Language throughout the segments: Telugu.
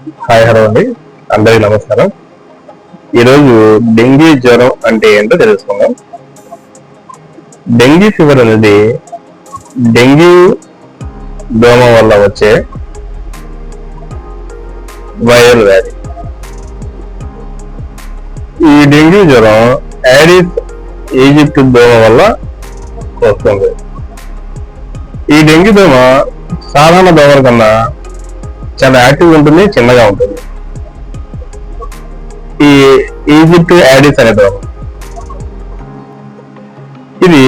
హాయ్ హలో అండి. అందరికీ నమస్కారం. ఈరోజు డెంగీ జ్వరం అంటే ఏంటో తెలుసుకుందాం. డెంగీ ఫీవర్ అనేది డెంగ్యూ దోమ వల్ల వచ్చే వైరల్ వ్యాధి. ఈ డెంగ్యూ జ్వరం యాడిస్ ఈజిప్ట్ దోమ వల్ల వస్తుంది. ఈ డెంగ్యూ దోమ సాధారణ దోమల కన్నా చాలా యాక్టివ్ ఉంటుంది చిన్నగా ఉంటుంది. ఈ ఈజిప్ట్ యాడిస్ అనే దోమ ఇది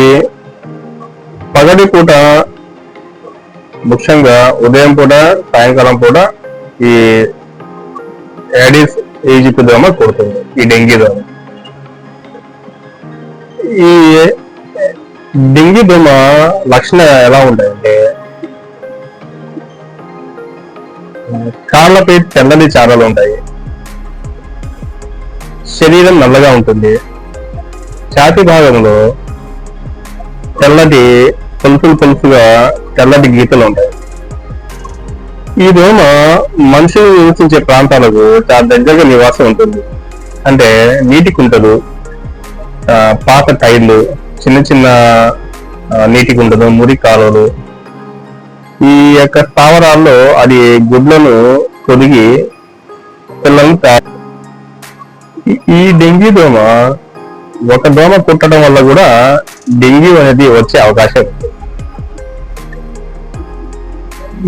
పగటి పూట ముఖ్యంగా ఉదయం పూట సాయంకాలం పూట ఈ యాడిస్ ఈజిప్ట్ దోమ కొడుతుంది ఈ డెంగీ దోమ ఈ డెంగీ దోమ లక్షణం ఎలా ఉంటాయంటే కాళ్ళపై తెల్లని చారలు ఉంటాయి. శరీరం నల్లగా ఉంటుంది. ఛాతి భాగంలో తెల్లటి పులుపులు పులుపుగా తెల్లటి గీతలు ఉంటాయి. ఈ దోమ మనుషులు నివసించే ప్రాంతాలకు చాలా దగ్గరగా నివాసం ఉంటుంది. అంటే నీటి కుంటలు పాత టైర్లు చిన్న చిన్న నీటి కుంటలు మురి కాలువలు ఈ యొక్క స్థావరాల్లో అది గుడ్లను కొరిగి పిల్లలు ఈ- డెంగ్యూ దోమ ఒక దోమ కుట్టడం వల్ల కూడా డెంగ్యూ అనేది వచ్చే అవకాశం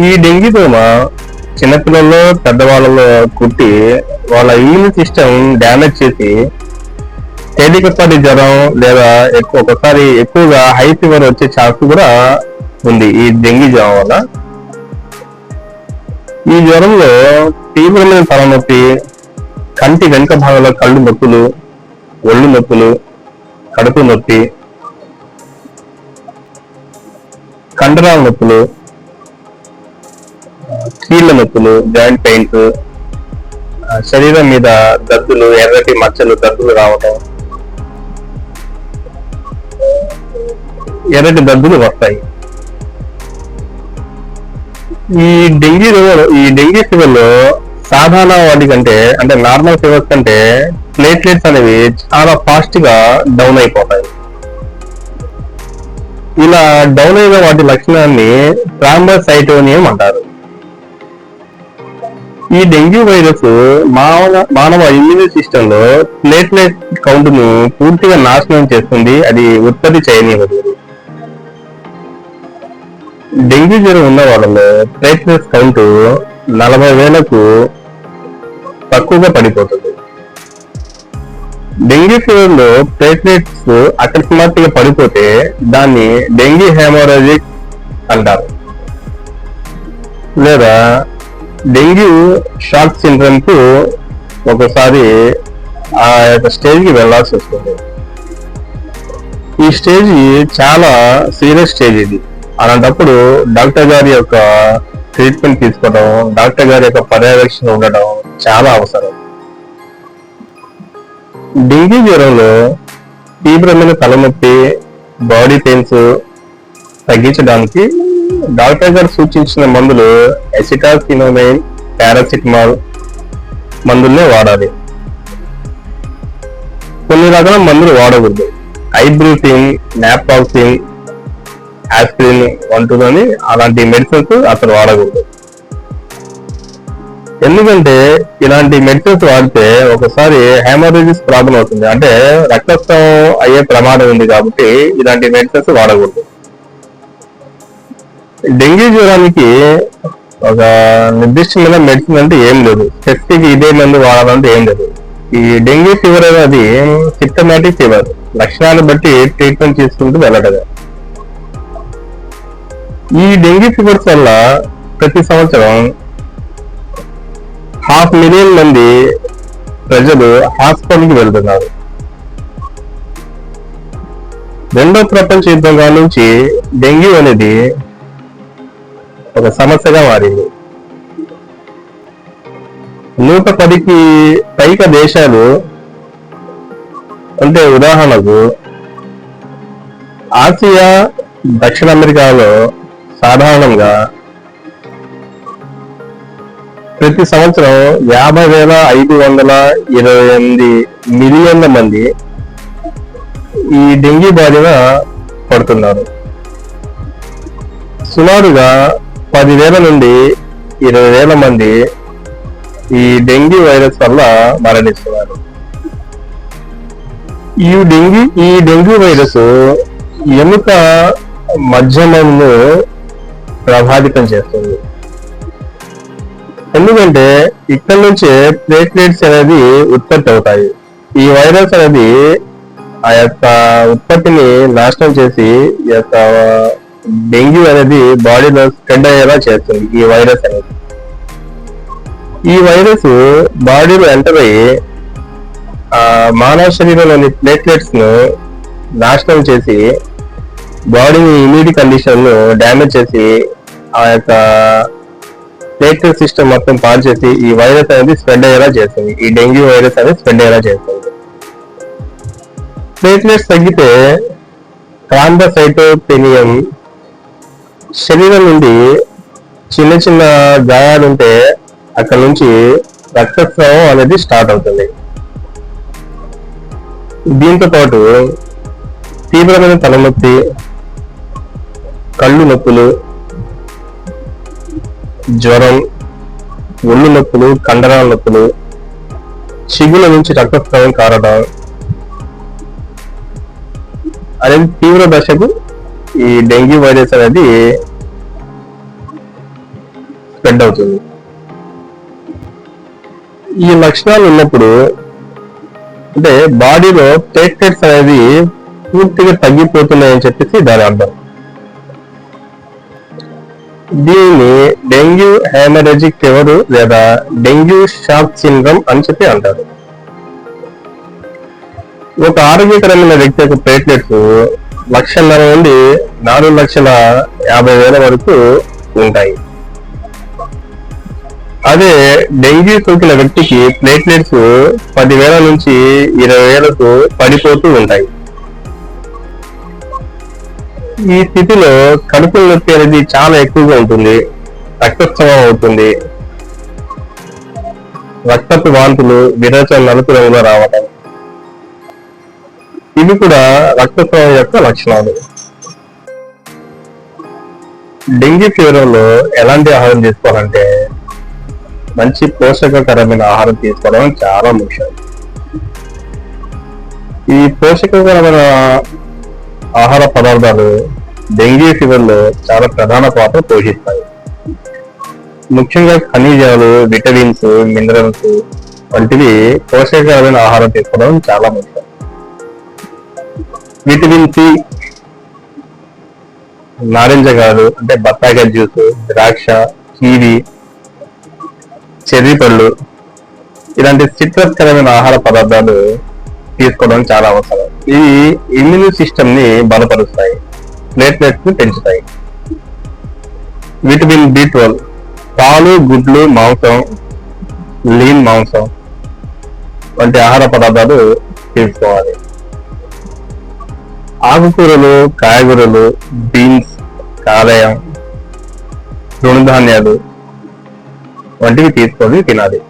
ఈ డెంగ్యూ దోమ చిన్నపిల్లల్లో పెద్దవాళ్ళలో కుట్టి వాళ్ళ ఇమ్యూన్ సిస్టమ్ డ్యామేజ్ చేసి తేలికపాటి జ్వరం లేదా ఎక్కువ ఒకసారి ఎక్కువగా హై ఫీవర్ వచ్చే ఛాన్స్ కూడా ఉంది ఈ డెంగీ జ్వరం వల్ల. ఈ జ్వరంలో తీవ్రమైన తలనొప్పి కంటి వెనుక భాగంలో కళ్ళు నొప్పులు ఒళ్ళు నొప్పులు కడుపు నొప్పి కండరాల నొప్పులు కీళ్ళ నొప్పులు జాయింట్ పెయిన్స్ శరీరం మీద దద్దులు ఎర్రటి మచ్చలు దద్దులు రావటం ఎర్రటి దద్దులు వస్తాయి. ఈ డెంగ్యూ రోగ- ఈ డెంగ్యూ ఫీవర్లో సాధారణ వాటి కంటే అంటే నార్మల్ ఫీవర్స్ కంటే ప్లేట్లెట్స్ అనేవి చాలా ఫాస్ట్గా డౌన్ అయిపోతాయి. ఇలా డౌన్ అయిన వాటి లక్షణాన్ని ట్రాంబోసైటోనియం అంటారు. ఈ డెంగ్యూ వైరస్ మానవ మానవ ఇమ్యూనిటీ సిస్టమ్లో ప్లేట్లెట్ కౌంట్ను పూర్తిగా నాశనం చేస్తుంది. అది ఉత్పత్తి చేయనివ్వదు. డెంగ్యూ జ్వరం ఉన్న వాళ్ళలో ప్లేట్లెట్స్ కౌంట్ నలభై వేలకు తక్కువగా పడిపోతుంది. డెంగ్యూ ఫీవర్లో ప్లేట్లెట్స్ అకస్మాత్తుగా పడిపోతే దాన్ని డెంగ్యూ హెమోరాజిక్ అంటారు. లేదా డెంగ్యూ షాక్ సిండ్రమ్కు ఒకసారి ఆ యొక్క స్టేజ్కి వెళ్ళాల్సి వస్తుంది. ఈ స్టేజ్ చాలా సీరియస్ స్టేజ్ ఇది. అలాంటప్పుడు డాక్టర్ గారి యొక్క ట్రీట్మెంట్ తీసుకోవడం డాక్టర్ గారి యొక్క పర్యవేక్షణ ఉండడం చాలా అవసరం. డెంగ్యూ జ్వరంలో తీవ్రమైన తలనొప్పి బాడీ పెయిన్స్ తగ్గించడానికి డాక్టర్ గారు సూచించిన మందులు ఎసిటాసినోమైన్ పారాసిటమాల్ మందుల్నే వాడాలి. కొన్ని రకాల మందులు వాడకూడదు. ఐబ్రూటిన్ నాప్టాక్సిన్ ఆస్పిరిన్ వంటులని అలాంటి మెడిసిన్స్ అసలు వాడకూడదు. ఎందుకంటే ఇలాంటి మెడిసిన్స్ వాడితే ఒకసారి హెమోరేజిస్ ప్రాబ్లం అవుతుంది. అంటే రక్తస్రావం అయ్యే ప్రమాదం ఉంది కాబట్టి ఇలాంటి మెడిసిన్స్ వాడకూడదు. డెంగ్యూ జ్వరానికి ఒక నిర్దిష్టమైన మెడిసిన్ అంటే ఏం లేదు. స్పెసిఫిక్ ఇదే మందు వాడాలంటే ఏం లేదు. ఈ డెంగ్యూ ఫీవర్ అనేది సిప్టమాటిక్ ఫీవర్. లక్షణాలు బట్టి ట్రీట్మెంట్ తీసుకుంటూ వెళ్ళడమే ఈ డెంగ్యూ ఫీవర్స్ వల్ల ప్రతి సంవత్సరం హాఫ్ మిలియన్ మంది ప్రజలు హాస్పిటల్కి వెళ్తున్నారు. రెండో ప్రపంచ యుద్ధం నుంచి డెంగ్యూ అనేది ఒక సమస్యగా మారింది. నూట పదికి పైక దేశాలు అంటే ఉదాహరణకు ఆసియా దక్షిణ అమెరికాలో సాధారణంగా ప్రతి సంవత్సరం యాభై వేల ఐదు వందల ఇరవై ఎనిమిది మిలియన్ల మంది ఈ డెంగీ బారిన పడుతున్నారు. సుమారుగా పదివేల నుండి ఇరవై వేల మంది ఈ డెంగీ వైరస్ వల్ల మరణిస్తున్నారు. ఈ డెంగీ ఈ డెంగ్యూ వైరస్ ఎముక మధ్యమంలో ప్రభావితం చేస్తుంది. ఎందుకంటే ఇక్కడ నుంచే ప్లేట్లెట్స్ అనేది ఉత్పత్తి అవుతాయి. ఈ వైరస్ అనేది ఆ యొక్క ఉత్పత్తిని నాశనం చేసి ఈ యొక్క డెంగ్యూ అనేది బాడీలో స్ప్రెడ్ అయ్యేలా చేస్తుంది ఈ వైరస్ అనేది. ఈ వైరస్ బాడీలో ఎంటర్ అయ్యి ఆ మానవ శరీరంలోని ప్లేట్లెట్స్ను నాశనం చేసి బాడీని ఇమ్యూనిటీ కండిషన్ను డ్యామేజ్ చేసి ఆ యొక్క ప్లేట్లెట్ సిస్టమ్ మొత్తం పాడు చేసి ఈ వైరస్ అనేది స్ప్రెడ్ అయ్యేలా చేస్తుంది. ఈ డెంగ్యూ వైరస్ అనేది స్ప్రెడ్ అయ్యేలా చేస్తుంది. ప్లేట్లెట్స్ తగ్గితే క్రాంబసైటోపెనియం శరీరం నుండి చిన్న చిన్న గాయాలు ఉంటే అక్కడ నుంచి రక్తస్రావం అనేది స్టార్ట్ అవుతుంది. దీంతో పాటు తీవ్రమైన తలనొప్పి కళ్ళు నొప్పులు జ్వరం ఒళ్ళు నొప్పులు కండరాల నొప్పులు చిగుల నుంచి రక్తస్రావం కారడం అనేది తీవ్ర దశకు ఈ డెంగ్యూ వైరస్ అనేది స్ప్రెడ్ అవుతుంది. ఈ లక్షణాలు ఉన్నప్పుడు అంటే బాడీలో ప్లేట్లెట్స్ అనేది పూర్తిగా తగ్గిపోతున్నాయని చెప్పేసి దాని అర్థం. దీనిని డెంగ్యూ హెమరేజిక్ ఫీవర్ లేదా డెంగ్యూ షాక్ సిండ్రోమ్ అని చెప్పి అంటారు. ఒక ఆరోగ్యకరమైన వ్యక్తి యొక్క ప్లేట్లెట్స్ లక్షన్నర నుండి నాలుగు లక్షల యాభై వేల వరకు ఉంటాయి. అదే డెంగ్యూ సోకిన వ్యక్తికి ప్లేట్లెట్స్ పదివేల నుంచి ఇరవై వేలకు పడిపోతూ ఉంటాయి. ఈ స్థితిలో కడుపు నొప్పి అనేది చాలా ఎక్కువగా ఉంటుంది. రక్తోత్సవం అవుతుంది. రక్తపు వాంతులు విరోచన నలుపు రంగులో రావటం. ఇవి కూడా రక్తస్రావం యొక్క లక్షణాలు. డెంగ్యూ ఫీవర్లో ఎలాంటి ఆహారం తీసుకోవాలంటే మంచి పోషకకరమైన ఆహారం తీసుకోవడం చాలా ముఖ్యం. ఈ పోషకకరమైన ఆహార పదార్థాలు డెంగ్యూ ఫీవర్లో చాలా ప్రధాన పాత్ర పోషిస్తాయి. ముఖ్యంగా ఖనిజాలు విటమిన్స్ మినరల్స్ వంటివి పోషకకరమైన ఆహారం తీసుకోవడం చాలా ముఖ్యం. విటమిన్ సి నారింజకాయలు అంటే బత్తాయికాయ జ్యూస్ ద్రాక్ష కీవి చెర్రీ పళ్ళు ఇలాంటి సిట్రస్కరమైన ఆహార పదార్థాలు తీసుకోవడం చాలా అవసరం. ఇవి ఇమ్యూన్ సిస్టమ్ని బలపరుస్తాయి ప్లేట్లెట్స్ని పెంచుతాయి. విటమిన్ బి ట్వెల్వ్ పాలు గుడ్లు మాంసం లీన్ మాంసం వంటి ఆహార పదార్థాలు తీసుకోవాలి. ఆకుకూరలు కాయగూరలు బీన్స్ కాలేయం తృణధాన్యాలు వంటివి తీసుకొని తినాలి.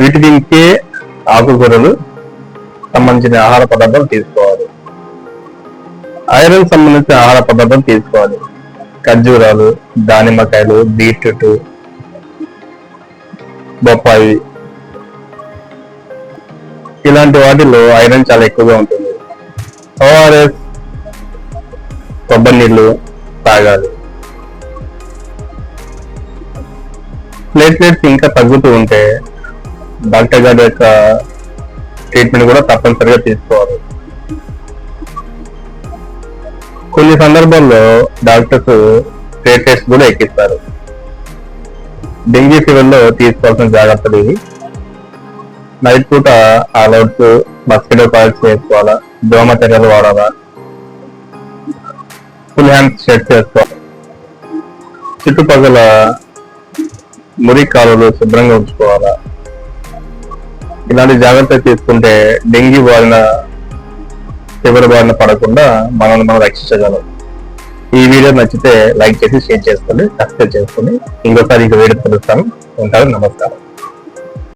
విటమిన్ కే ఆకుకూరలు సంబంధించిన ఆహార పదార్థాలు తీసుకోవాలి. ఐరన్ సంబంధించిన ఆహార పదార్థాలు తీసుకోవాలి. ఖర్జూరాలు దానిమ్మకాయలు బీట్రూట్ బొప్పాయి. ఇలాంటి వాటిలో ఐరన్ చాలా ఎక్కువగా ఉంటుంది. ఓఆర్ఎస్ కొబ్బరి నీళ్ళు తాగాలి. ప్లేట్లెట్స్ ఇంకా తగ్గుతూ ఉంటే డాక్టర్ గారి యొక్క ట్రీట్మెంట్ కూడా తప్పనిసరిగా తీసుకోవాలి. కొన్ని సందర్భాల్లో డాక్టర్స్ ప్లేట్లెట్స్ కూడా ఎక్కిస్తారు. డెంగ్యూ ఫీవర్లో తీసుకోవాల్సిన జాగ్రత్తలు ఇవి. నైట్ పూట ఆల్అవుట్స్ మస్కిటో కాయిల్స్ వేసుకోవాలా? దోమ తెరలు వాడాలా? ఫుల్ హ్యాండ్స్ షర్ట్స్ చేసుకోవాలి చుట్టుపక్కల మురి కాలువలు శుభ్రంగా ఉంచుకోవాలా? ఇలాంటి జాగ్రత్తలు తీసుకుంటే డెంగ్యూ బారిన తీవ్ర బారిన పడకుండా మనల్ని మనం రక్షించగలం. ఈ వీడియో నచ్చితే లైక్ చేసి షేర్ చేసుకోండి సబ్స్క్రైబ్ చేసుకోండి ఇంకోసారి ఇంకా వీడియో కలుస్తాను ఉంటారు నమస్కారం.